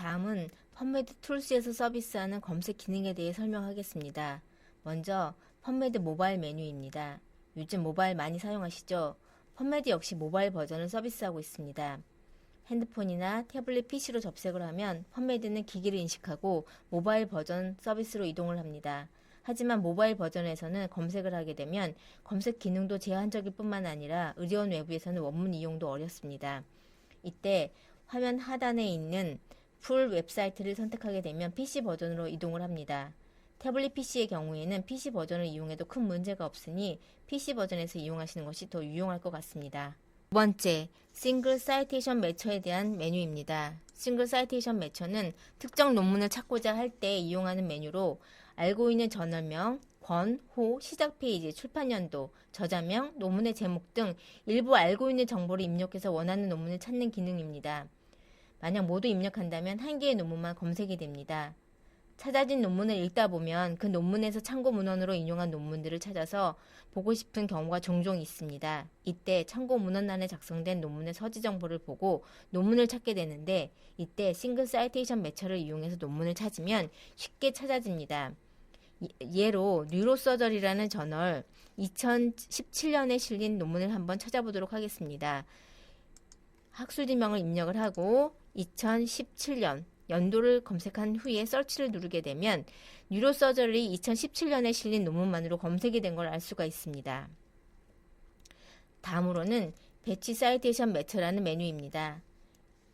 다음은 펀메드 툴스에서 서비스하는 검색 기능에 대해 설명하겠습니다. 먼저 펀메드 모바일 메뉴입니다. 요즘 모바일 많이 사용하시죠? 펀메드 역시 모바일 버전을 서비스하고 있습니다. 핸드폰이나 태블릿 PC로 접속을 하면 펀메드는 기기를 인식하고 모바일 버전 서비스로 이동을 합니다. 하지만 모바일 버전에서는 검색을 하게 되면 검색 기능도 제한적일 뿐만 아니라 의료원 외부에서는 원문 이용도 어렵습니다. 이때 화면 하단에 있는 풀 웹사이트를 선택하게 되면 PC 버전으로 이동을 합니다. 태블릿 PC의 경우에는 PC 버전을 이용해도 큰 문제가 없으니 PC 버전에서 이용하시는 것이 더 유용할 것 같습니다. 두 번째, 싱글 사이테이션 매처에 대한 메뉴입니다. 싱글 사이테이션 매처는 특정 논문을 찾고자 할 때 이용하는 메뉴로 알고 있는 저널명, 권, 호, 시작 페이지, 출판 연도, 저자명, 논문의 제목 등 일부 알고 있는 정보를 입력해서 원하는 논문을 찾는 기능입니다. 만약 모두 입력한다면 한 개의 논문만 검색이 됩니다. 찾아진 논문을 읽다 보면 그 논문에서 참고 문헌으로 인용한 논문들을 찾아서 보고 싶은 경우가 종종 있습니다. 이때 참고 문헌란에 작성된 논문의 서지 정보를 보고 논문을 찾게 되는데 이때 싱글 사이테이션 매처를 이용해서 논문을 찾으면 쉽게 찾아집니다. 이- 예로 뉴로서저리라는 저널 2017년에 실린 논문을 한번 찾아보도록 하겠습니다. 학술지명을 입력을 하고 2017년 연도를 검색한 후에 서치를 누르게 되면 뉴로서저리 2017년에 실린 논문만으로 검색이 된 걸 알 수가 있습니다. 다음으로는 배치 사이테이션 매처라는 메뉴입니다.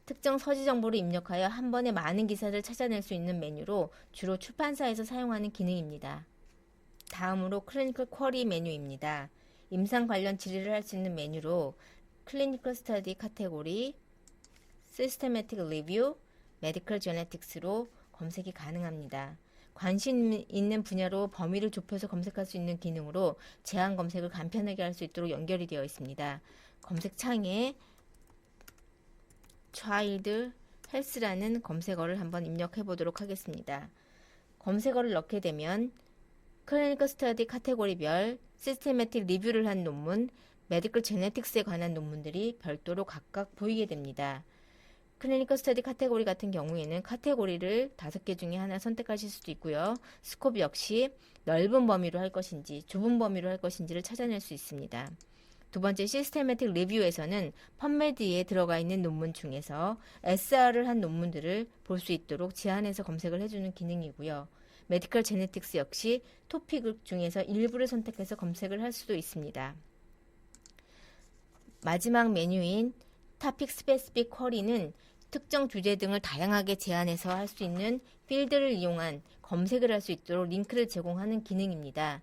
특정 서지 정보를 입력하여 한 번에 많은 기사를 찾아낼 수 있는 메뉴로 주로 출판사에서 사용하는 기능입니다. 다음으로 클리니컬 쿼리 메뉴입니다. 임상 관련 질의를 할 수 있는 메뉴로 클리니컬 스터디 카테고리, 시스테매틱 리뷰, 메디컬 제네틱스로 검색이 가능합니다. 관심 있는 분야로 범위를 좁혀서 검색할 수 있는 기능으로 제한 검색을 간편하게 할 수 있도록 연결이 되어 있습니다. 검색 창에 child health라는 검색어를 한번 입력해 보도록 하겠습니다. 검색어를 넣게 되면 클리니컬 스터디 카테고리별 시스테매틱 리뷰를 한 논문, 메디컬 제네틱스에 관한 논문들이 별도로 각각 보이게 됩니다. 클리니컬 스터디 카테고리 같은 경우에는 카테고리를 다섯 개 중에 하나 선택하실 수도 있고요. 스코프 역시 넓은 범위로 할 것인지 좁은 범위로 할 것인지를 찾아낼 수 있습니다. 두 번째 시스테매틱 리뷰에서는 펀메드에 들어가 있는 논문 중에서 SR을 한 논문들을 볼 수 있도록 제한해서 검색을 해주는 기능이고요. 메디컬 제네틱스 역시 토픽 중에서 일부를 선택해서 검색을 할 수도 있습니다. 마지막 메뉴인 타픽 스페시픽 쿼리는 특정 주제 등을 다양하게 제한해서 할 수 있는 필드를 이용한 검색을 할 수 있도록 링크를 제공하는 기능입니다.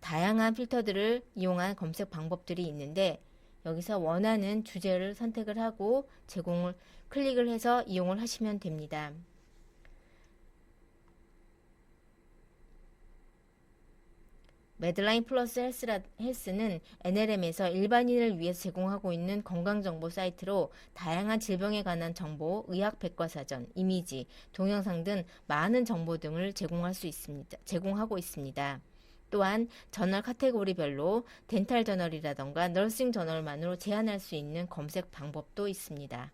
다양한 필터들을 이용한 검색 방법들이 있는데 여기서 원하는 주제를 선택을 하고 제공을 클릭을 해서 이용을 하시면 됩니다. 매드라인 플러스 헬스라, 헬스는 NLM에서 일반인을 위해서 제공하고 있는 건강정보 사이트로 다양한 질병에 관한 정보, 의학 백과사전, 이미지, 동영상 등 많은 정보 등을 제공할 수 있습니다. 제공하고 있습니다. 또한 저널 카테고리별로 덴탈 저널이라던가 널싱 저널만으로 제한할 수 있는 검색 방법도 있습니다.